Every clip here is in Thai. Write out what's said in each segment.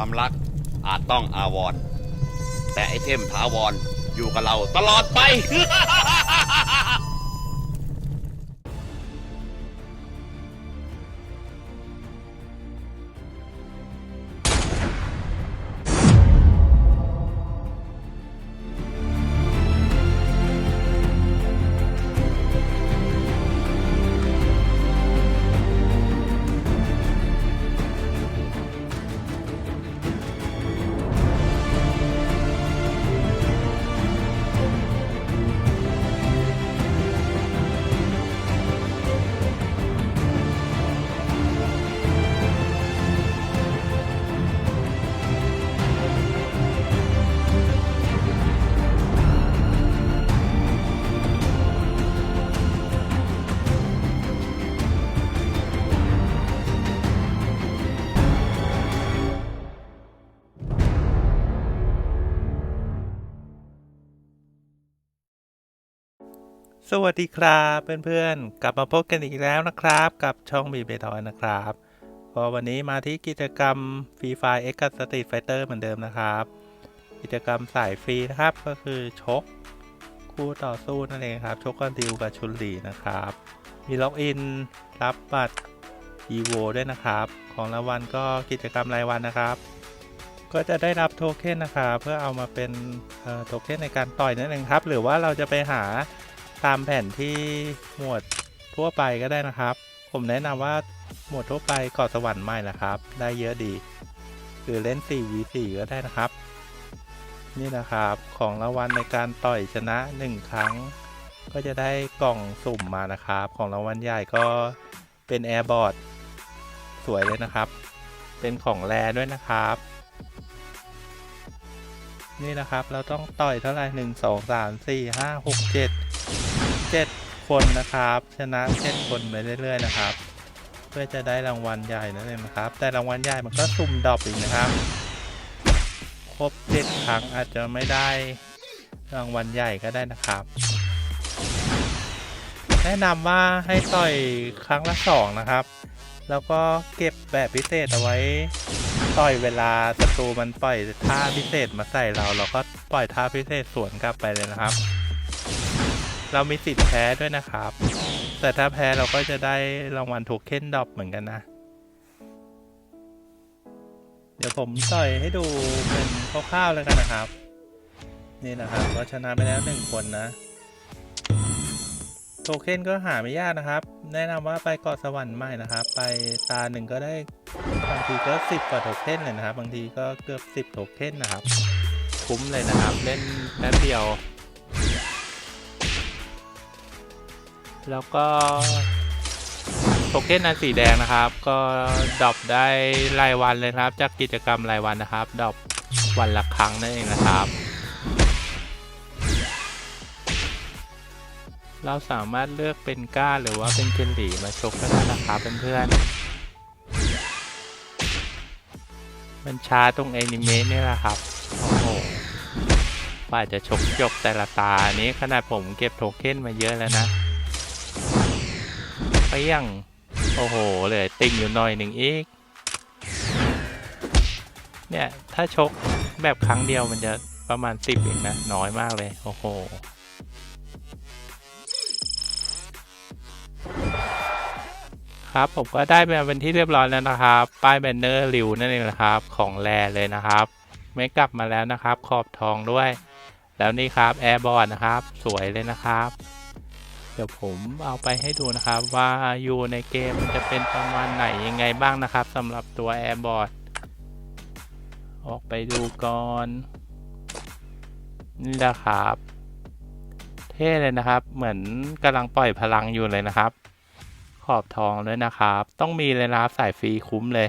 ความรักอาจต้องอาวรณ์แต่ไอเทมถาวรอยู่กับเราตลอดไป สวัสดีครับเพื่อนๆ กลับมาพบกันอีกแล้วนะครับ กับช่องบีเบทอยนะครับก็วันนี้มาที่กิจกรรมฟรีไฟเอ็กซ์สตรีทไฟเตอร์เหมือนเดิมนะครับ กิจกรรมสายฟรีนะครับก็คือชก คู่ต่อสู้นั่นเองครับ ชกกันดิวกับชุนหลีนะครับ มีล็อกอินรับบัตร EVO ด้วยนะครับ ของรางวัลก็กิจกรรมรายวันนะครับ ก็จะได้รับโทเค็นนะครับเพื่อเอามาเป็นโทเค็นในการต่อยนั่นเองครับ หรือว่าเราจะไปหา ตามแผนที่หมวดทั่วไปก็ได้นะครับ ผมแนะนำว่าหมวดทั่วไปเกาะสวรรค์ใหม่นะครับ ได้เยอะดี หรือเล่น 4v4 ก็ได้นะครับ นี่นะครับ ของรางวัลในการต่อยชนะ 1 ครั้ง ก็จะได้กล่องสุ่มมานะครับ ของรางวัลใหญ่ก็เป็นแอร์บอร์ดสวยเลยนะครับ เป็นของแรด้วยนะครับ นี่นะครับ เราต้องต่อยเท่าไหร่หนึ่งสองสามสี่ห้าหกเจ็ด 7 คนนะครับ ชนะ7คนไปเรื่อย ๆ นะครับ เพื่อจะได้รางวัลใหญ่นั่นเองนะครับ แต่รางวัลใหญ่มันก็สุ่มดรอปอีกนะครับ ครบ7ครั้งอาจจะไม่ได้รางวัลใหญ่ก็ได้นะครับ แนะนำว่าให้ต่อยครั้งละ2นะครับ แล้วก็เก็บแบบพิเศษเอาไว้ต่อยเวลาศัตรูมันปล่อยท่าพิเศษมาใส่เรา เราก็ปล่อยท่าพิเศษสวนกลับไปเลยนะครับ เรามีสิทธิ์แพ้ด้วยนะครับ แต่ถ้าแพ้เราก็จะได้รางวัลโทเค็นดรอปเหมือนกันนะ เดี๋ยวผมต่อยให้ดูเป็นคร่าวๆเลยกันนะครับ นี่นะครับก็ชนะไปแล้วหนึ่งคนนะโทเค็นก็หาไม่ยากนะครับ แนะนำว่าไปเกาะสวรรค์ใหม่นะครับ ไปตาหนึ่งก็ได้บางทีก็สิบกว่าโทเค็นเลยนะครับ บางทีก็เกือบสิบโทเค็นนะครับ คุ้มเลยนะครับ เล่นแป๊บเดียว แล้วก็โทเค็นอันสีแดงนะครับ ก็ดรอปได้รายวันเลยครับ จากกิจกรรมรายวันนะครับดรอปวันละครั้งนั่นเองนะครับ เราสามารถเลือกเป็นก้าหรือว่าเป็นเจนหลีมาชกก็ได้นะครับเพื่อนๆมันช้าตรงแอนิเมะนี่แหละครับ โอ้โหกว่าจะชกจบแต่ละตาอันนี้ขนาดผมเก็บโทเค็นมาเยอะแล้วนะ ปี้ยง โอ้โห เลยติ่งอยู่หน่อยหนึ่งอีก เนี่ย ถ้าชกแบบครั้งเดียวมันจะประมาณสิบเองนะ น้อยมากเลย โอ้โห ครับผมก็ได้มาเป็นที่เรียบร้อยแล้วนะครับ ป้ายแบนเนอร์ริวนั่นเองนะครับ ของแรเลยนะครับไม่กลับมาแล้วนะครับ ขอบทองด้วย แล้วนี่ครับแอร์บอร์ดนะครับ สวยเลยนะครับ เดี๋ยวผมเอาไปให้ดูนะครับ ว่าอยู่ในเกมจะเป็นประมาณไหนยังไงบ้างนะครับสำหรับตัว Airboard ออกไปดูก่อนนี่แหละครับ เท่เลยนะครับ เหมือนกำลังปล่อยพลังอยู่เลยนะครับ ขอบทองด้วยนะครับ ต้องมีเลยนะครับสายฟรีคุ้มเลย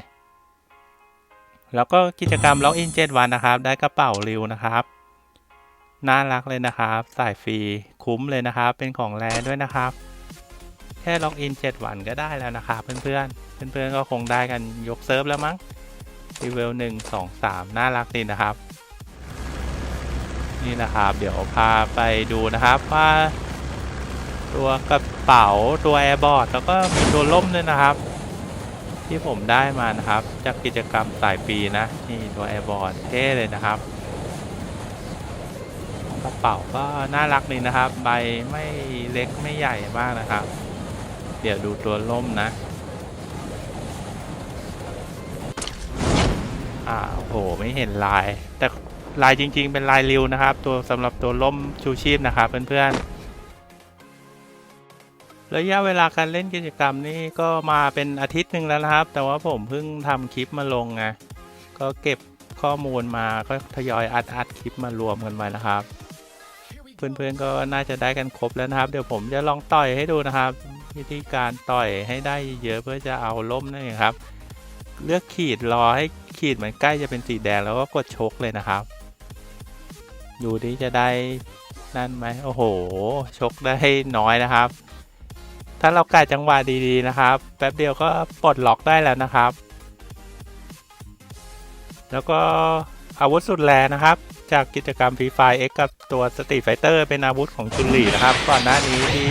แล้วก็กิจกรรมล็อกอิน7วันนะครับ ได้กระเป๋าริวนะครับ น่ารักเลยนะครับ สายฟรีคุ้มเลยนะครับ เป็นของแรด้วยนะครับ แค่ล็อกอิน 7 วันก็ได้แล้วนะครับเพื่อนๆ เพื่อนๆก็คงได้กันยกเซิร์ฟแล้วมั้งรีเวลหนึ่งสองสามน่ารักดีนะครับ นี่นะครับ เดี๋ยวพาไปดูนะครับว่าตัวกระเป๋าตัวแอร์บอร์ดแล้วก็มีตัวล่มด้วยนะครับ ที่ผมได้มานะครับ จากกิจกรรมสายปีนะ นี่ตัวแอร์บอลเท่เลยนะครับ เป๋าก็น่ารักดีนะครับ ใบไม่เล็กไม่ใหญ่มากนะครับ เดี๋ยวดูตัวล่มนะอ่าโอ้โหไม่เห็นลาย แต่ลายจริง ๆ เป็นลายริวนะครับ ตัวสำหรับตัวล่มชูชีพนะครับเพื่อนๆระยะเวลาการเล่นกิจกรรมนี่ก็มาเป็นอาทิตย์หนึ่งแล้วนะครับ แต่ว่าผมเพิ่งทำคลิปมาลงไงก็เก็บข้อมูลมาก็ทยอยอัดอัดคลิปมารวมกันไว้นะครับ เพื่อนๆก็น่าจะได้กันครบแล้วนะครับ เดี๋ยวผมจะลองต่อยให้ดูนะครับ วิธีการต่อยให้ได้เยอะเพื่อจะเอาล่มนั่นเองครับ เลือกขีดรอให้ขีดมันใกล้จะเป็นสีแดงแล้วก็กดชกเลยนะครับ ดูดิจะได้นั่นไหมโอ้โห ชกได้น้อยนะครับ ถ้าเรากะจังหวะดีๆนะครับ แป๊บเดียวก็ปลดล็อกได้แล้วนะครับ แล้วก็อาวุธสุดแรงนะครับ จากกิจกรรมฟรีไฟเอ็กกับตัวสตรีไฟเตอร์เป็นอาวุธของชุนหลีนะครับ ก่อนหน้านี้ที่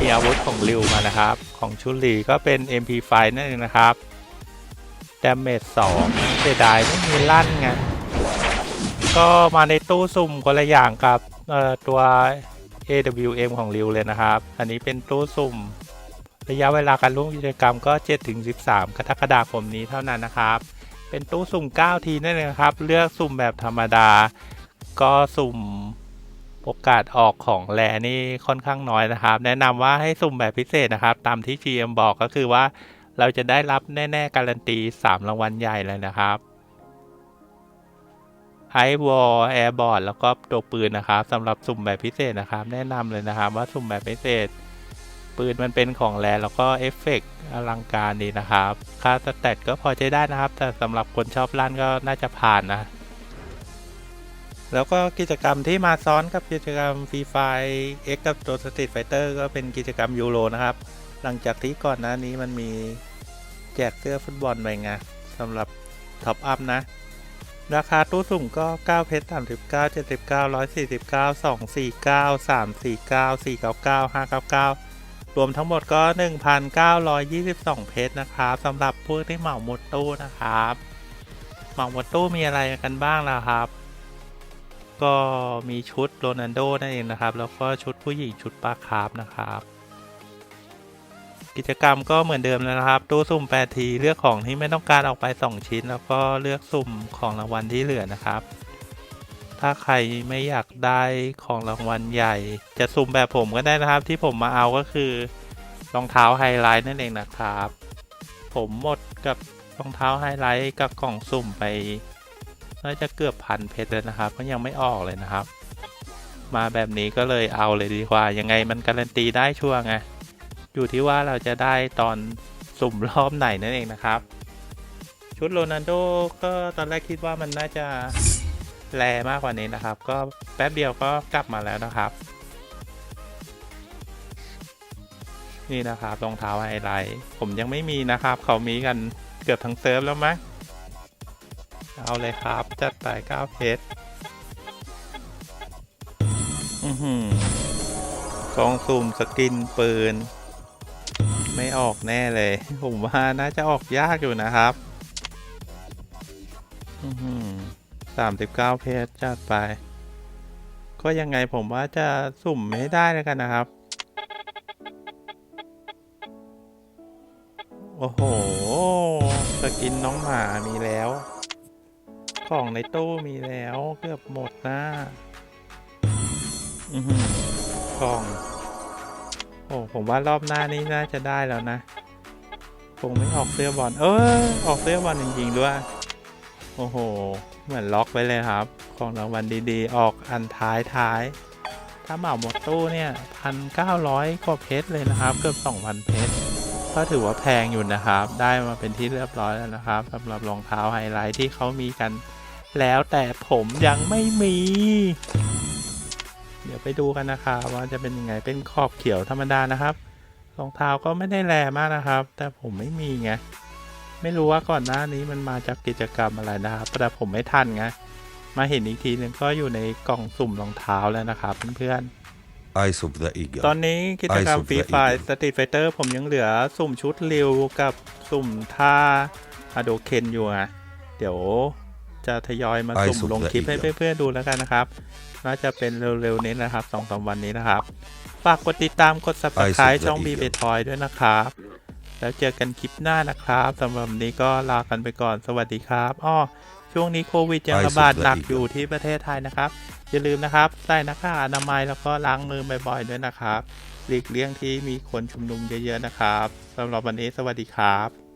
มีอาวุธของริวมานะครับ ของชุนหลีก็เป็น MP5 นั่นเองนะครับดาเมจสองเสียดายไม่มีลั่นไงก็มาในตู้สุ่มคนละอย่างกับตัว AWM ของริวเลยนะครับ อันนี้เป็นตู้สุ่ม ระยะเวลาการร่วมกิจกรรมก็ 7-13กรกฎาคมนี้เท่านั้นนะครับ เป็นตู้สุ่ม 9 ทีนั่นเองครับ เลือกสุ่มแบบธรรมดา ก็สุ่มโอกาสออกของแลนี่ค่อนข้างน้อยนะครับ แนะนำว่าให้สุ่มแบบพิเศษนะครับ ตามที่ GM บอกก็คือว่าเราจะได้รับแน่ ๆ การันตี 3 รางวัลใหญ่เลยนะครับไอวอลแอร์บอร์ดแล้วก็ตัวปืนนะครับสำหรับสุ่มแบบพิเศษนะครับ แนะนำเลยนะครับว่าสุ่มแบบพิเศษ ปืนมันเป็นของแรแล้วก็เอฟเฟกต์อลังการดีนะครับค่าสแตทก็พอใช้ได้นะครับ แต่สำหรับคนชอบลั่นก็น่าจะผ่านนะ แล้วก็กิจกรรมที่มาซ้อนกับกิจกรรมฟรีไฟเอ็กกับตัวสตรีทไฟเตอร์ก็เป็นกิจกรรมยูโรนะครับ หลังจากที่ก่อนหน้านี้มันมีแจกเสื้อฟุตบอลไปไงสำหรับท็อปอัพนะ ราคาตู้สุ่มก็ 9 เพชร39 79 149 249 349 499 599 รวมทั้งหมดก็ 1,922 เพชรนะครับสำหรับพวกที่เหมาหมดตู้นะครับ เหมาหมดตู้มีอะไรกันบ้างล่ะครับ ก็มีชุดโรนัลโดนั่นเองนะครับ แล้วก็ชุดผู้หญิงชุดปลาคาร์ฟนะครับ กิจกรรมก็เหมือนเดิมแล้วนะครับ ตู้สุ่ม 8 ทีเลือกของที่ไม่ต้องการออกไป 2 ชิ้น แล้วก็เลือกสุ่มของรางวัลที่เหลือนะครับ ถ้าใครไม่อยากได้ของรางวัลใหญ่ จะสุ่มแบบผมก็ได้นะครับ ที่ผมมาเอาก็คือรองเท้าไฮไลท์นั่นเองนะครับ ผมหมดกับรองเท้าไฮไลท์กับกล่องสุ่มไปน่าจะเกือบพันเพชรแล้วนะครับ ก็ยังไม่ออกเลยนะครับ มาแบบนี้ก็เลยเอาเลยดีกว่า ยังไงมันการันตีได้ชัวร์ไงอยู่ที่ว่าเราจะได้ตอนสุ่มรอบไหนนั่นเองนะครับ ชุดโรนัลโดก็ตอนแรกคิดว่ามันน่าจะ แรมากกว่านี้นะครับ ก็แป๊บเดียวก็กลับมาแล้วนะครับ นี่นะครับรองเท้าไฮไลท์ผมยังไม่มีนะครับ เขามีกันเกือบทั้งเซิร์ฟแล้วมั้งเอาเลยครับ จัดไป9เพชรกองสุ่มสกินปืน ไม่ออกแน่เลย ผมว่าน่าจะออกยากอยู่นะครับ อือ 39 เพจจัดไป ก็ยังไงผมว่าจะสุ่มให้ได้แล้วกันนะครับ โอ้โห สกินน้องหมามีแล้ว ของในตู้มีแล้วเกือบหมดนะอือกล่อง โอ้ผมว่ารอบหน้านี้น่าจะได้แล้วนะคงไม่ออกเสื้อบอล เออ ออกเสื้อบอลจริงๆด้วย โอ้โห เหมือนล็อกไว้เลยครับ ของรางวัลดีๆ ออกอันท้ายท้ายๆถ้าเหมาหมดตู้เนี่ยพันเก้าร้อยกว่าเพชรเลยนะครับ เกือบสองพันเพชรก็ถือว่าแพงอยู่นะครับ ได้มาเป็นที่เรียบร้อยแล้วนะครับสำหรับรองเท้าไฮไลท์ที่เขามีกัน แล้วแต่ผมยังไม่มี เดี๋ยวไปดูกันนะครับว่าจะเป็นยังไงเป็นขอบเขียวธรรมดานะครับรองเท้าก็ไม่ได้แรงมากนะครับ แต่ผมไม่มีไง ไม่รู้ว่าก่อนหน้านี้มันมาจากกิจกรรมอะไรนะครับแต่ผมไม่ทันไงมาเห็นอีกทีหนึ่งก็อยู่ในกล่องสุ่มรองเท้าแล้วนะครับเพื่อน Eyes of the Eagle ตอนนี้กิจกรรม Eyes of ฟรี the ไฟ Eagle สตรีทไฟเตอร์ผมยังเหลือสุ่มชุดริวกับสุ่มท่าอะโดเคนอยู่อะเดี๋ยวจะทยอยมา Eyes สุ่ม of ลง the คลิปให้ Eagle เพื่อนๆดูแล้วกันนะครับ น่าจะเป็นเร็วๆนี้นะครับสองสามวันนี้นะครับ ฝากกดติดตามกด subscribe the ช่องบี Eagle เบทอยด้วยนะครับ แล้วเจอกันคลิปหน้านะครับสำหรับวันนี้ก็ลากันไปก่อนสวัสดีครับอ้อช่วงนี้โควิดยังระบาดหนักอยู่ที่ประเทศไทยนะครับ อย่าลืมนะครับใส่หน้ากากอนามัยแล้วก็ล้างมือบ่อยๆด้วยนะครับหลีกเลี่ยงที่มีคนชุมนุมเยอะๆนะครับสำหรับวันนี้สวัสดีครับ